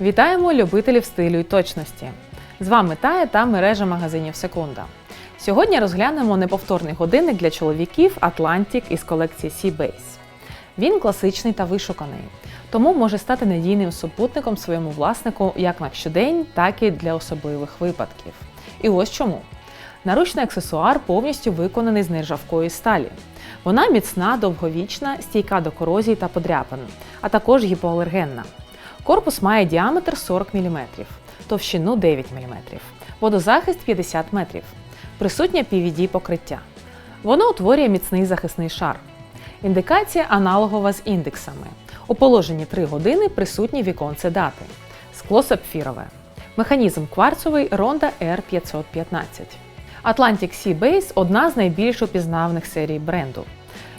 Вітаємо любителів стилю і точності. З вами Тая та мережа магазинів Секунда. Сьогодні розглянемо неповторний годинник для чоловіків Atlantic із колекції Seabase. Він класичний та вишуканий, тому може стати надійним супутником своєму власнику як на щодень, так і для особливих випадків. І ось чому. Наручний аксесуар повністю виконаний з нержавкої сталі. Вона міцна, довговічна, стійка до корозії та подряпин, а також гіпоалергенна. Корпус має діаметр 40 мм, товщину 9 мм, водозахист 50 метрів, присутнє PVD покриття. Воно утворює міцний захисний шар. Індикація аналогова з індексами. У положенні 3 години присутні віконце дати. Скло сапфірове. Механізм кварцовий Ronda R515. Atlantic Sea Base – одна з найбільш упізнаваних серій бренду.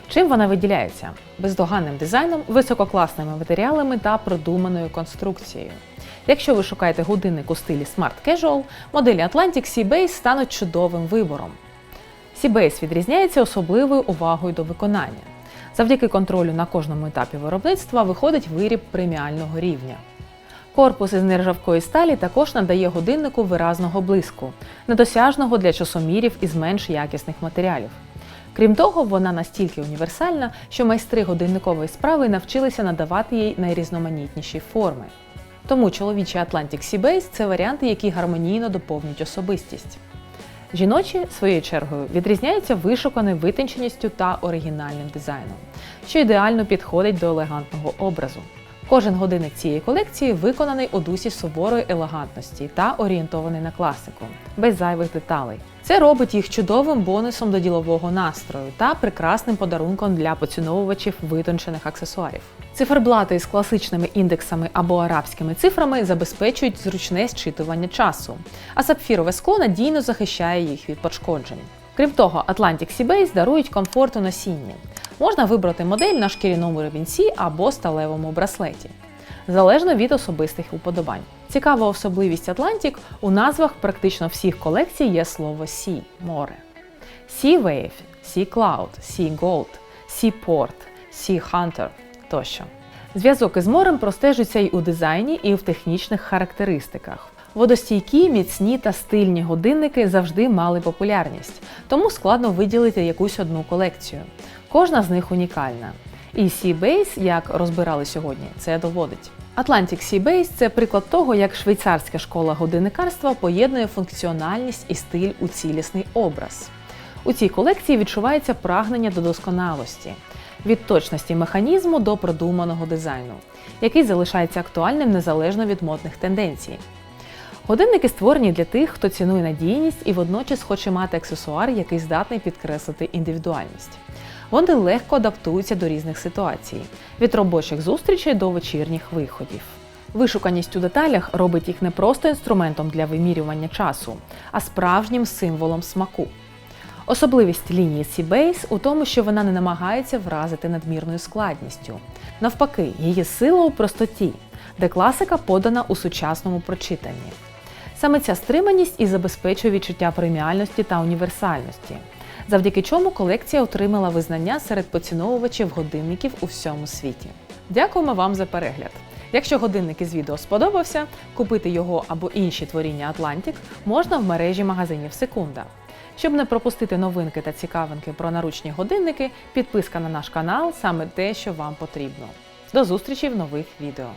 Чим вона виділяється? Бездоганним дизайном, висококласними матеріалами та продуманою конструкцією. Якщо ви шукаєте годинник у стилі Smart Casual, моделі Atlantic Sea Base стануть чудовим вибором. Seabase відрізняється особливою увагою до виконання. Завдяки контролю на кожному етапі виробництва виходить виріб преміального рівня. Корпус із нержавкої сталі також надає годиннику виразного блиску, недосяжного для часомірів із менш якісних матеріалів. Крім того, вона настільки універсальна, що майстри годинникової справи навчилися надавати їй найрізноманітніші форми. Тому чоловічий Atlantic Seabase – це варіанти, які гармонійно доповнюють особистість. Жіночі, своєю чергою, відрізняються вишуканою витонченістю та оригінальним дизайном, що ідеально підходить до елегантного образу. Кожен годинник цієї колекції виконаний у дусі суворої елегантності та орієнтований на класику, без зайвих деталей. Це робить їх чудовим бонусом до ділового настрою та прекрасним подарунком для поціновувачів витончених аксесуарів. Циферблати із класичними індексами або арабськими цифрами забезпечують зручне зчитування часу, а сапфірове скло надійно захищає їх від пошкоджень. Крім того, Atlantic Seabase дарують комфорт у. Можна вибрати модель на шкіряному ревінці або сталевому браслеті, залежно від особистих уподобань. Цікава особливість Atlantic – у назвах практично всіх колекцій є слово Sea – море. Sea Wave, Sea Cloud, Sea Gold, Sea Port, Sea Hunter тощо. Зв'язок із морем простежується й у дизайні, і в технічних характеристиках. Водостійкі, міцні та стильні годинники завжди мали популярність, тому складно виділити якусь одну колекцію. Кожна з них унікальна. І Seabase, як розбирали сьогодні, це доводить. Atlantic Seabase – це приклад того, як швейцарська школа годинникарства поєднує функціональність і стиль у цілісний образ. У цій колекції відчувається прагнення до досконалості, від точності механізму до продуманого дизайну, який залишається актуальним незалежно від модних тенденцій. Годинники створені для тих, хто цінує надійність і водночас хоче мати аксесуар, який здатний підкреслити індивідуальність. Вони легко адаптуються до різних ситуацій від робочих зустрічей до вечірніх виходів. Вишуканість у деталях робить їх не просто інструментом для вимірювання часу, а справжнім символом смаку. Особливість лінії Seabase у тому, що вона не намагається вразити надмірною складністю. Навпаки, її сила у простоті, де класика подана у сучасному прочитанні. Саме ця стриманість і забезпечує відчуття преміальності та універсальності, завдяки чому колекція отримала визнання серед поціновувачів годинників у всьому світі. Дякуємо вам за перегляд! Якщо годинник із відео сподобався, купити його або інші творіння Atlantic можна в мережі магазинів Секунда. Щоб не пропустити новинки та цікавинки про наручні годинники, підписка на наш канал саме те, що вам потрібно. До зустрічі в нових відео!